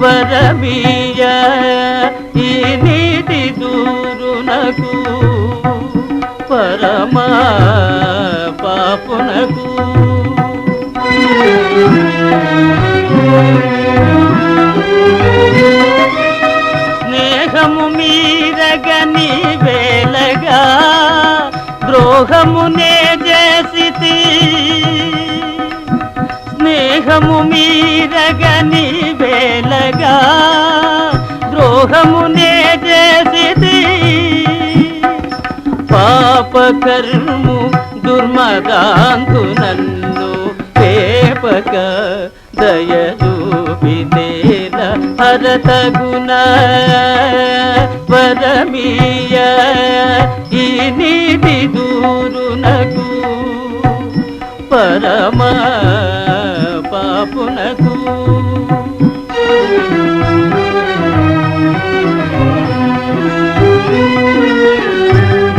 వరమీయ ఈ నీటి దూరునకు పరమా పాపునకు. స్నేహము మీరగని వేలగా ద్రోహమునే చేసితి. దేహము మీరగని వేలగా ద్రోహమునే చేసితి. పాప కర్ము దుర్మదాంతు నన్ను పేపక దయచూపితేల హరతగుణ పరమీయ ఈ నీటి దూరునకు పరమా పాపునకు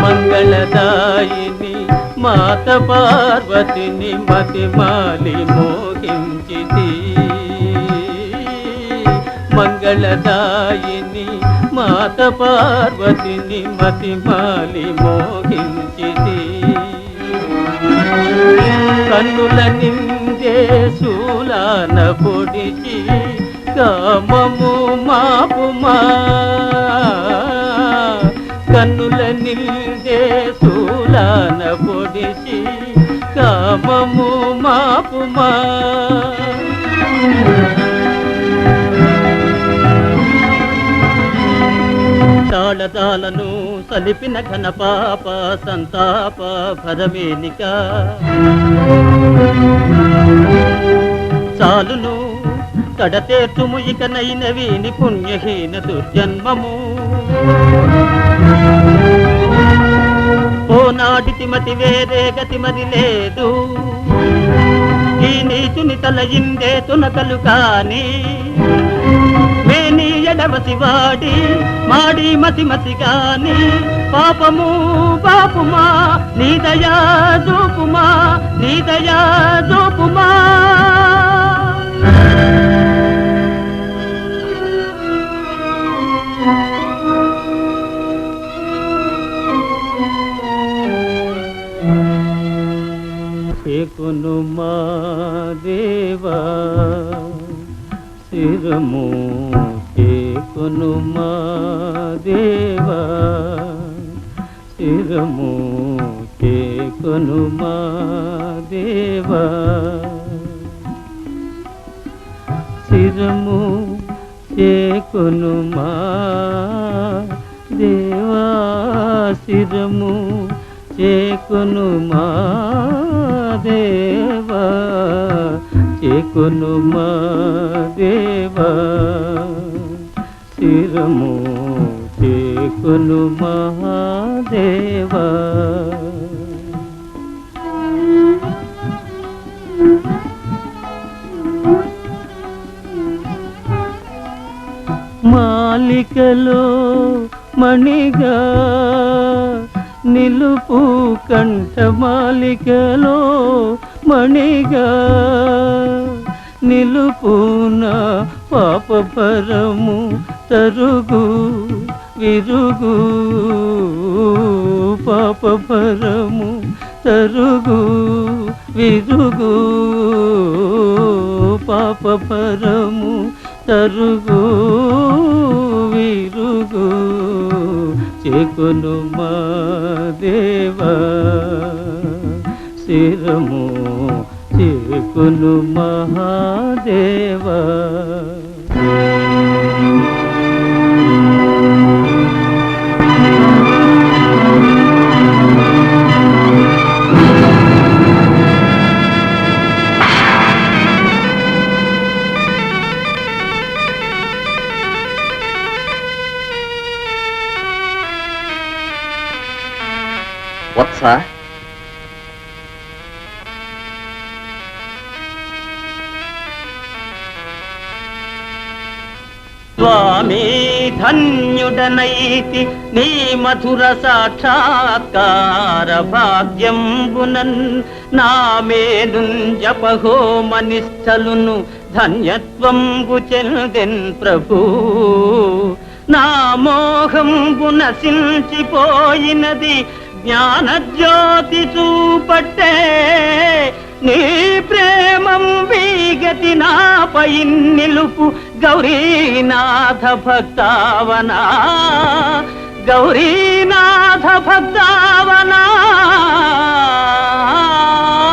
మంగళదాయిని మాత పార్వతిని మతిమాలి మోహించితి. మంగళదాయిని మాత పార్వతిని మతిమాలి మోహించితి. కన్నుల నిమ్మ శూలాన పొడిచి కామము మాపుమా కన్నుల నిందే పొడిచి కామము మాపుమా తాళతాలను సలిపిన ఘన పాప సంతాప భరమేనిక. చాలును కడతేర్చుము ఇక నైనవీని పుణ్యహీన దుర్జన్మము. ఓనాటి తిమతి వేరే గతి మరి లేదు. ఈ నీచుని తల ఇందే తునకలు కానీ ఎడవసి వాడి మాడి మసి మసి గాని పాపము పాపుమా నీ దయా చూపుమా నీ దయా చూపుమా. చేకును మా దేవా శిరము చేకును దేవా? శిరము చేకును మా దేవా? శిరము చేకును మా దేవా? శిరము చేకును మా దేవా? చేకును దేవా? శిరము చేకును మహాదేవా. మాలికలో మణిగా నిలుపు కంఠ మాలికలో మణిగా నిలుపున పాపపరము తరుగు విరుగు పాప పరము తరుగు విరుగు పాప పరము తరుగు విరుగు చెకును మా దేవా శిరము చెకును మహాదేవా. వత్స స్వామి ధన్యుడనైతి నీ మధుర సాక్షాత్కార భాగ్యంబునన్ నా మేను జపహోమ నిష్టలును ధన్యత్వంబు చెందెన్ ప్రభు. నా మోహంబు నశించిపోయినది జ్ఞాన జ్యోతి చూపట్టే నీ ప్రేమం వీగతి నాపై నిలుపు గౌరీనాథ భక్తావనా. గౌరీనాథ భక్తావనా.